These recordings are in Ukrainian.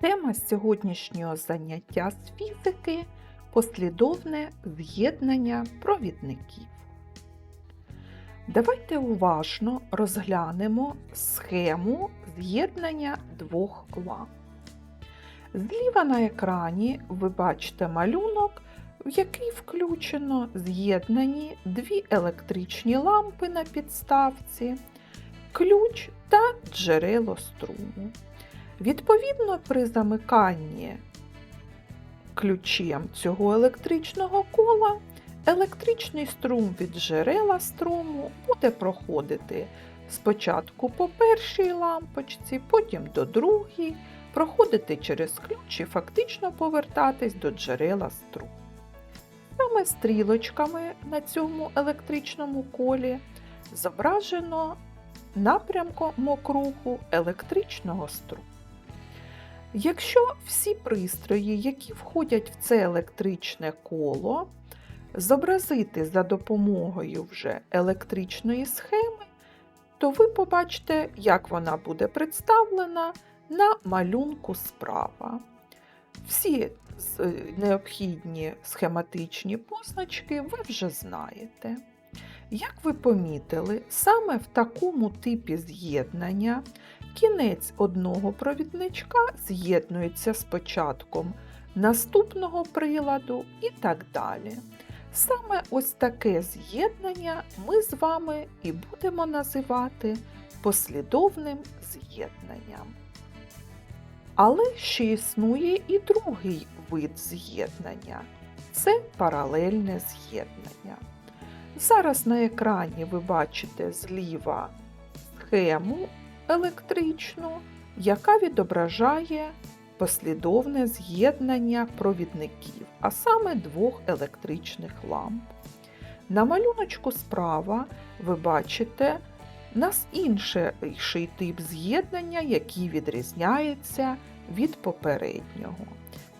Тема сьогоднішнього заняття з фізики послідовне з'єднання провідників. Давайте уважно розглянемо схему з'єднання двох ламп. Зліва на екрані ви бачите малюнок, в який включено з'єднані дві електричні лампи на підставці, ключ та джерело струму. Відповідно, при замиканні ключем цього електричного кола електричний струм від джерела струму буде проходити спочатку по першій лампочці, потім до другій, проходити через ключ і фактично повертатись до джерела струму. Саме стрілочками на цьому електричному колі зображено напрямком округу електричного струму. Якщо всі пристрої, які входять в це електричне коло, зобразити за допомогою вже електричної схеми, то ви побачите, як вона буде представлена на малюнку справа. Всі необхідні схематичні позначки ви вже знаєте. Як ви помітили, саме в такому типі з'єднання кінець одного провідничка з'єднується з початком наступного приладу і так далі. Саме ось таке з'єднання ми з вами і будемо називати послідовним з'єднанням. Але ще існує і другий вид з'єднання це паралельне з'єднання. Зараз на екрані ви бачите зліва схему електричну, яка відображає послідовне з'єднання провідників, а саме двох електричних ламп. На малюночку справа ви бачите нас інший тип з'єднання, який відрізняється від попереднього.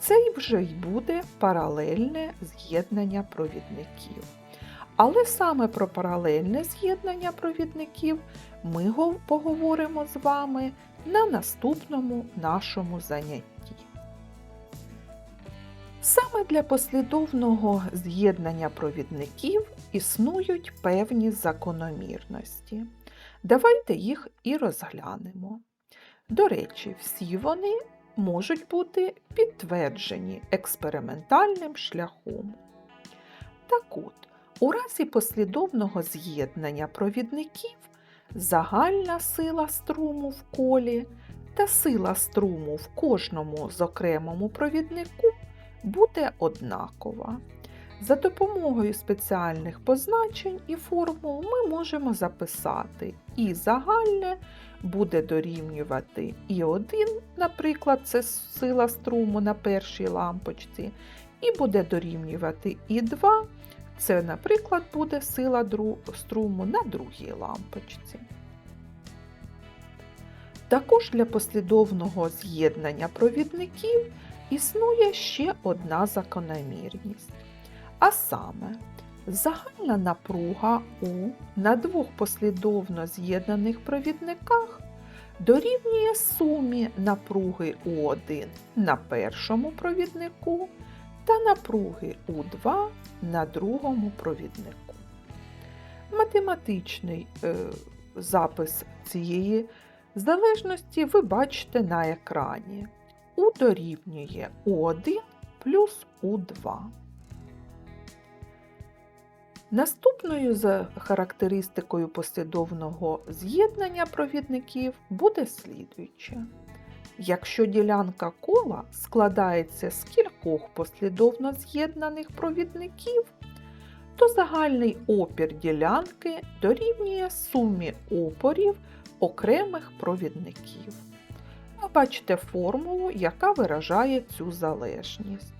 Це вже й буде паралельне з'єднання провідників. Але саме про паралельне з'єднання провідників ми поговоримо з вами на наступному нашому занятті. Саме для послідовного з'єднання провідників існують певні закономірності. Давайте їх і розглянемо. До речі, всі вони можуть бути підтверджені експериментальним шляхом. Так от, у разі послідовного з'єднання провідників загальна сила струму в колі та сила струму в кожному з окремому провіднику буде однакова. За допомогою спеціальних позначень і формул ми можемо записати і загальне буде дорівнювати і 1, наприклад, це сила струму на першій лампочці, і буде дорівнювати і 2, це, наприклад, буде сила струму на другій лампочці. Також для послідовного з'єднання провідників існує ще одна закономірність. А саме, загальна напруга У на двох послідовно з'єднаних провідниках дорівнює сумі напруги У1 на першому провіднику та напруги У2 на другому провіднику. Математичний е, запис цієї залежності ви бачите на екрані. У дорівнює У1 плюс У2. Наступною за характеристикою послідовного з'єднання провідників буде слідуюче. Якщо ділянка кола складається з кількох послідовно з'єднаних провідників, то загальний опір ділянки дорівнює сумі опорів окремих провідників. Ви бачите формулу, яка виражає цю залежність.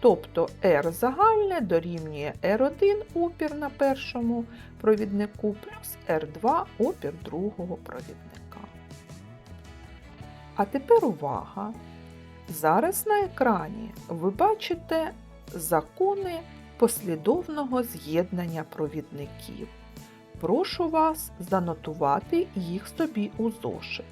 Тобто R загальне дорівнює R1 опір на першому провіднику плюс R2 опір другого провідника. А тепер увага! Зараз на екрані ви бачите закони послідовного з'єднання провідників. Прошу вас занотувати їх собі у зошит.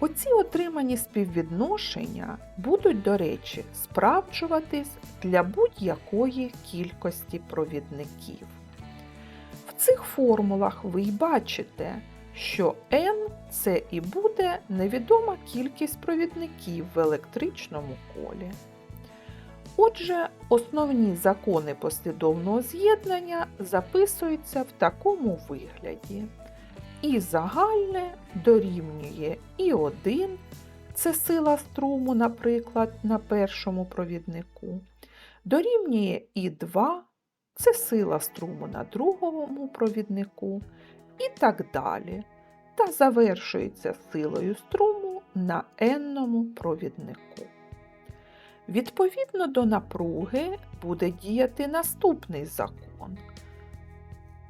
Оці отримані співвідношення будуть, до речі, справджуватись для будь-якої кількості провідників. В цих формулах ви й бачите, що n це і буде невідома кількість провідників в електричному колі. Отже, основні закони послідовного з'єднання записуються в такому вигляді. І загальне дорівнює І1, це сила струму, наприклад, на першому провіднику, дорівнює І2, це сила струму на другому провіднику, і так далі. Та завершується силою струму на n провіднику. Відповідно до напруги буде діяти наступний закон.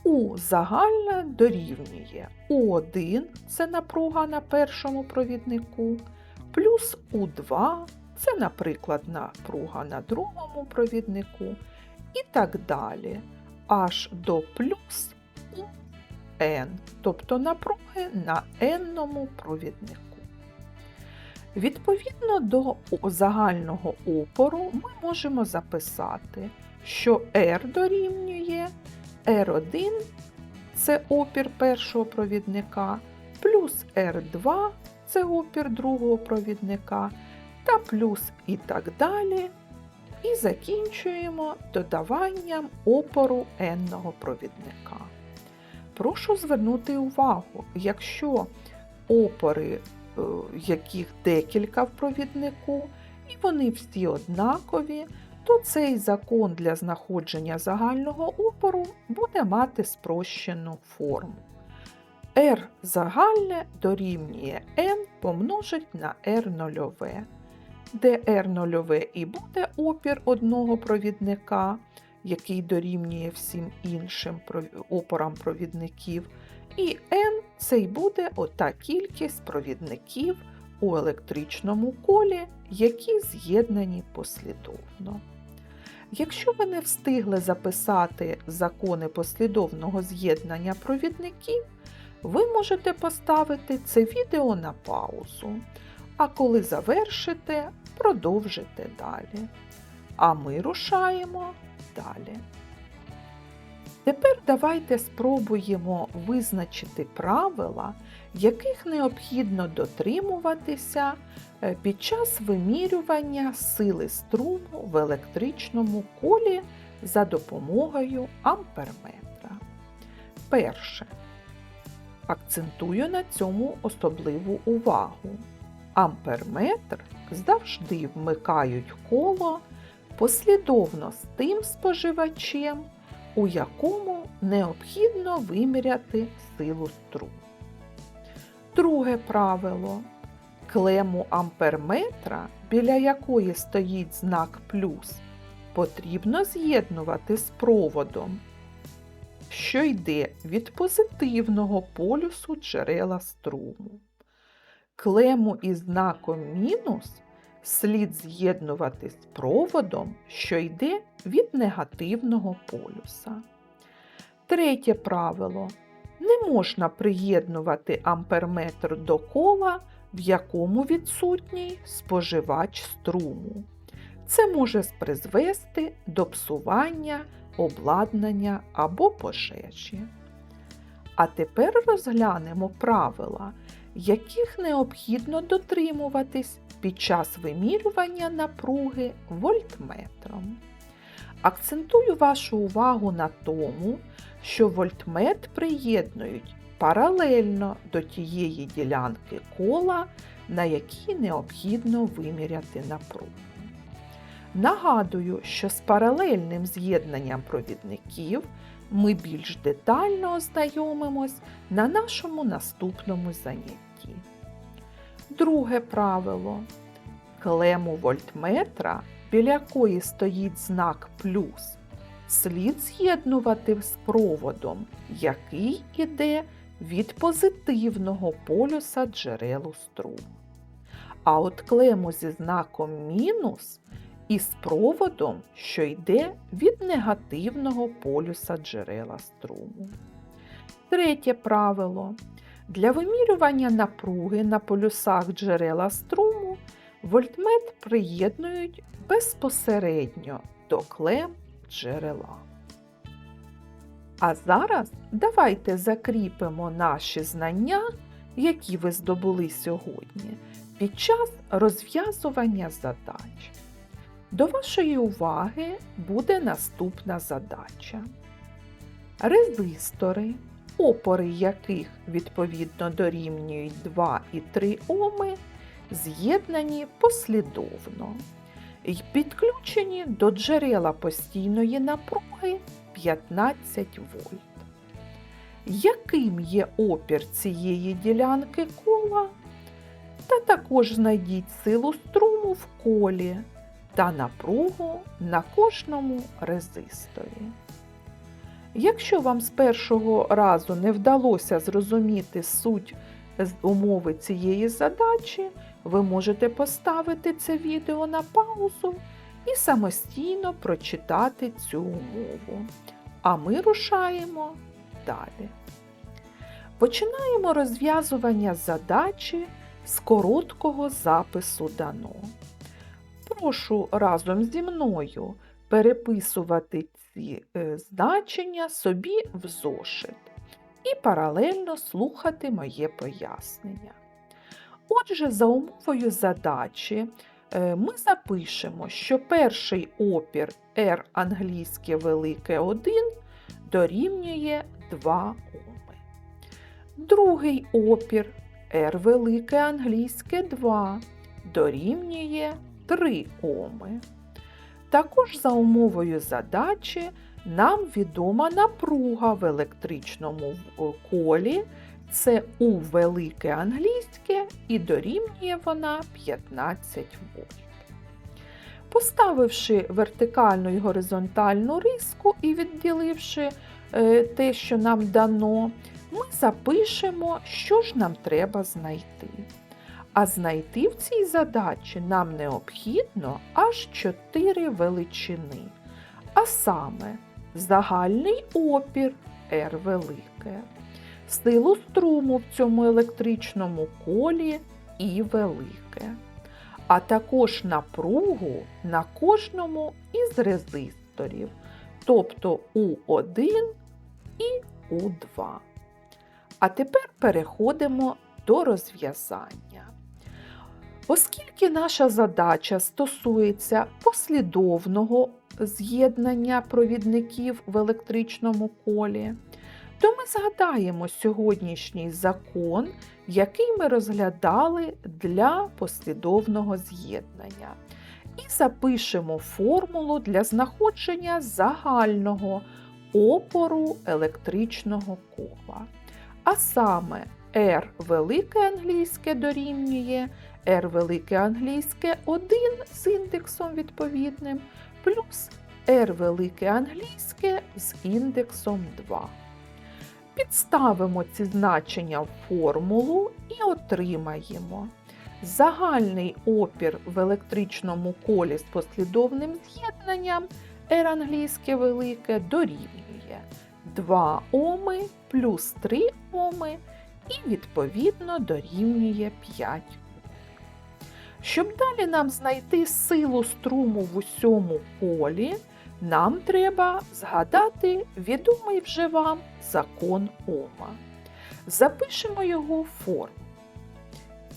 У загальна дорівнює У1 це напруга на першому провіднику, плюс У2 це, наприклад, напруга на другому провіднику, і так далі, аж до плюс n, тобто напруги на n провіднику. Відповідно до загального опору ми можемо записати, що R дорівнює R1 це опір першого провідника, плюс R2 це опір другого провідника, та плюс і так далі. І закінчуємо додаванням опору n провідника. Прошу звернути увагу, якщо опори, е, яких декілька в провіднику, і вони всі однакові, то цей закон для знаходження загального опору буде мати спрощену форму. R загальне дорівнює n помножить на R нульове, де R нульове і буде опір одного провідника, який дорівнює всім іншим опорам провідників, і n це й буде ота кількість провідників у електричному колі, які з'єднані послідовно. Якщо ви не встигли записати закони послідовного з'єднання провідників, ви можете поставити це відео на паузу, а коли завершите, продовжите далі. А ми рушаємо далі. Тепер давайте спробуємо визначити правила, яких необхідно дотримуватися е, під час вимірювання сили струму в електричному колі за допомогою амперметра. Перше. Акцентую на цьому особливу увагу. Амперметр завжди вмикають коло послідовно з тим споживачем, у якому необхідно виміряти силу струму. Друге правило. Клему амперметра, біля якої стоїть знак плюс, потрібно з'єднувати з проводом, що йде від позитивного полюсу джерела струму. Клему із знаком мінус слід з'єднувати з проводом, що йде від негативного полюса. Третє правило. Не можна приєднувати амперметр до кола, в якому відсутній споживач струму. Це може призвести до псування, обладнання або пожежі. А тепер розглянемо правила, яких необхідно дотримуватись під час вимірювання напруги вольтметром. Акцентую вашу увагу на тому, що вольтмет приєднують паралельно до тієї ділянки кола, на якій необхідно виміряти напругу. Нагадую, що з паралельним з'єднанням провідників ми більш детально ознайомимось на нашому наступному занятті. Друге правило. Клему вольтметра, біля якої стоїть знак плюс, слід з'єднувати з проводом, який іде від позитивного полюса джерелу струму. А от клему зі знаком мінус із проводом, що йде від негативного полюса джерела струму. Третє правило. Для вимірювання напруги на полюсах джерела струму вольтмет приєднують безпосередньо до клем джерела. А зараз давайте закріпимо наші знання, які ви здобули сьогодні, під час розв'язування задач. До вашої уваги буде наступна задача. Резистори, опори яких відповідно дорівнюють 2 і 3 Оми, з'єднані послідовно і підключені до джерела постійної напруги 15 вольт. Яким є опір цієї ділянки кола? Та також знайдіть силу струму в колі та напругу на кожному резисторі. Якщо вам з першого разу не вдалося зрозуміти суть умови цієї задачі, ви можете поставити це відео на паузу і самостійно прочитати цю умову. А ми рушаємо далі. Починаємо розв'язування задачі з короткого запису дано. Прошу разом зі мною переписувати ці е, значення собі в зошит і паралельно слухати моє пояснення. Отже, за умовою задачі е, ми запишемо, що перший опір R англійське велике 1 дорівнює 2 Оми. Другий опір R велике англійське 2 дорівнює 3 Оми. Також за умовою задачі нам відома напруга в електричному колі. Це У велике англійське і дорівнює вона 15 вольт. Поставивши вертикальну і горизонтальну риску і відділивши е, те, що нам дано, ми запишемо, що ж нам треба знайти. А знайти в цій задачі нам необхідно аж 4 величини. А саме загальний опір R велике, силу струму в цьому електричному колі І велике, а також напругу на кожному із резисторів, тобто У1 і У2. А тепер переходимо до розв'язання. Оскільки наша задача стосується послідовного з'єднання провідників в електричному колі, то ми згадаємо сьогоднішній закон, який ми розглядали для послідовного з'єднання, і запишемо формулу для знаходження загального опору електричного кола. А саме R велике англійське дорівнює R велике англійське 1 з індексом відповідним, плюс R велике англійське з індексом 2. Підставимо ці значення в формулу і отримаємо. Загальний опір в електричному колі з послідовним з'єднанням R англійське велике дорівнює 2 Оми плюс 3 Оми і відповідно дорівнює 5 щоб далі нам знайти силу струму в усьому полі, нам треба згадати відомий вже вам закон Ома. Запишемо його в форму.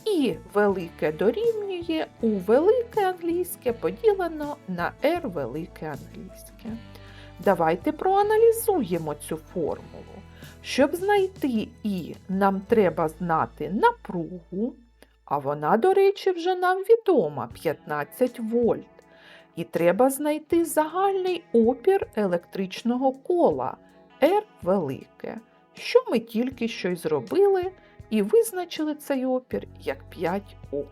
І велике дорівнює У велике англійське поділено на R велике англійське. Давайте проаналізуємо цю формулу. Щоб знайти І, нам треба знати напругу. А вона, до речі, вже нам відома 15 вольт. І треба знайти загальний опір електричного кола R велике, що ми тільки що й зробили, і визначили цей опір як 5 Ом.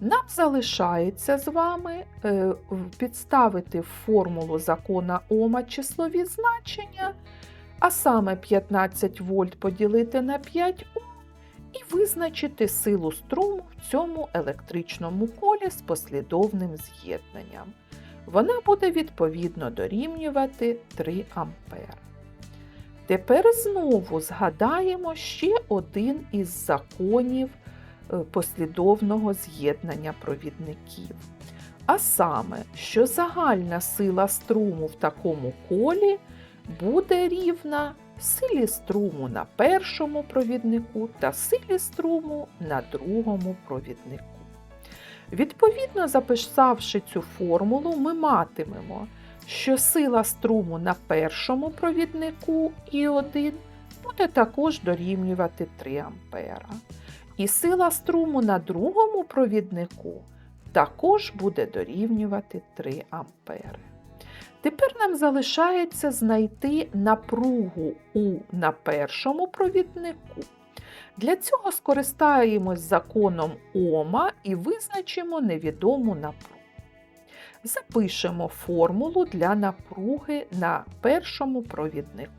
Нам залишається з вами е, підставити в формулу закона Ома числові значення, а саме 15 вольт поділити на 5 Ом і визначити силу струму в цьому електричному колі з послідовним з'єднанням. Вона буде відповідно дорівнювати 3 А. Тепер знову згадаємо ще один із законів е, послідовного з'єднання провідників. А саме, що загальна сила струму в такому колі буде рівна силі струму на першому провіднику та силі струму на другому провіднику. Відповідно, записавши цю формулу, ми матимемо, що сила струму на першому провіднику І1 буде також дорівнювати 3 ампера. І сила струму на другому провіднику також буде дорівнювати 3 ампери. Тепер нам залишається знайти напругу У на першому провіднику. Для цього скористаємось законом Ома і визначимо невідому напругу. Запишемо формулу для напруги на першому провіднику.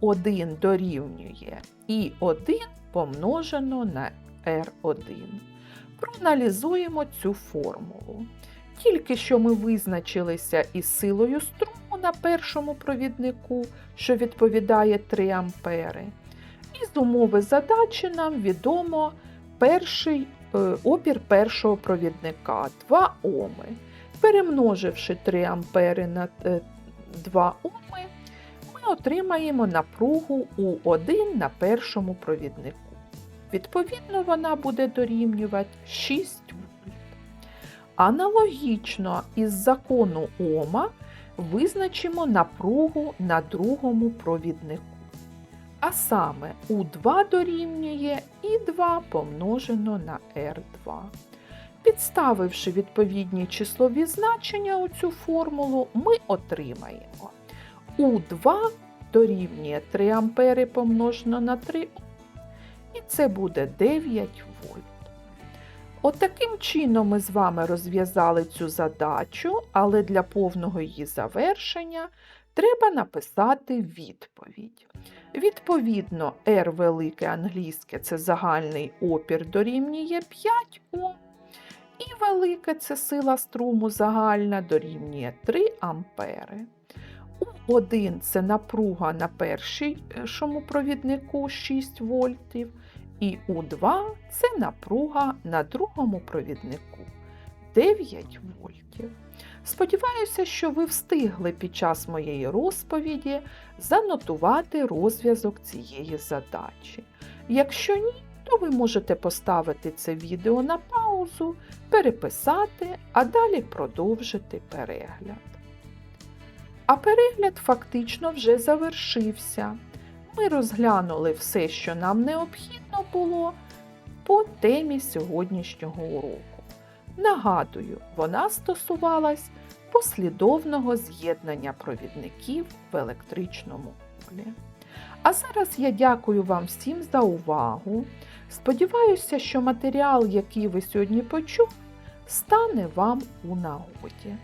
У1 дорівнює І1 помножено на R1. Проаналізуємо цю формулу. Тільки що ми визначилися із силою струму на першому провіднику, що відповідає 3 ампери. Із умови задачі нам відомо перший е, опір першого провідника 2 Оми. Перемноживши 3 ампери на е, 2 Оми, ми отримаємо напругу У1 на першому провіднику. Відповідно, вона буде дорівнювати 6 вольт. Аналогічно із закону Ома визначимо напругу на другому провіднику. А саме У2 дорівнює І2 помножено на R2. Підставивши відповідні числові значення у цю формулу, ми отримаємо У2 дорівнює 3 ампери помножено на 3 і це буде 9 вольт. Отаким чином ми з вами розв'язали цю задачу, але для повного її завершення треба написати відповідь. Відповідно, R велике англійське це загальний опір дорівнює 5 Ом, і велике це сила струму загальна дорівнює 3 ампери. У1 це напруга на першому провіднику 6 вольтів, і У2 це напруга на другому провіднику 9 вольтів. Сподіваюся, що ви встигли під час моєї розповіді занотувати розв'язок цієї задачі. Якщо ні, то ви можете поставити це відео на паузу, переписати, а далі продовжити перегляд. А перегляд фактично вже завершився. Ми розглянули все, що нам необхідно було по темі сьогоднішнього уроку. Нагадую, вона стосувалась послідовного з'єднання провідників в електричному полі. А зараз я дякую вам всім за увагу. Сподіваюся, що матеріал, який ви сьогодні почули, стане вам у нагоді.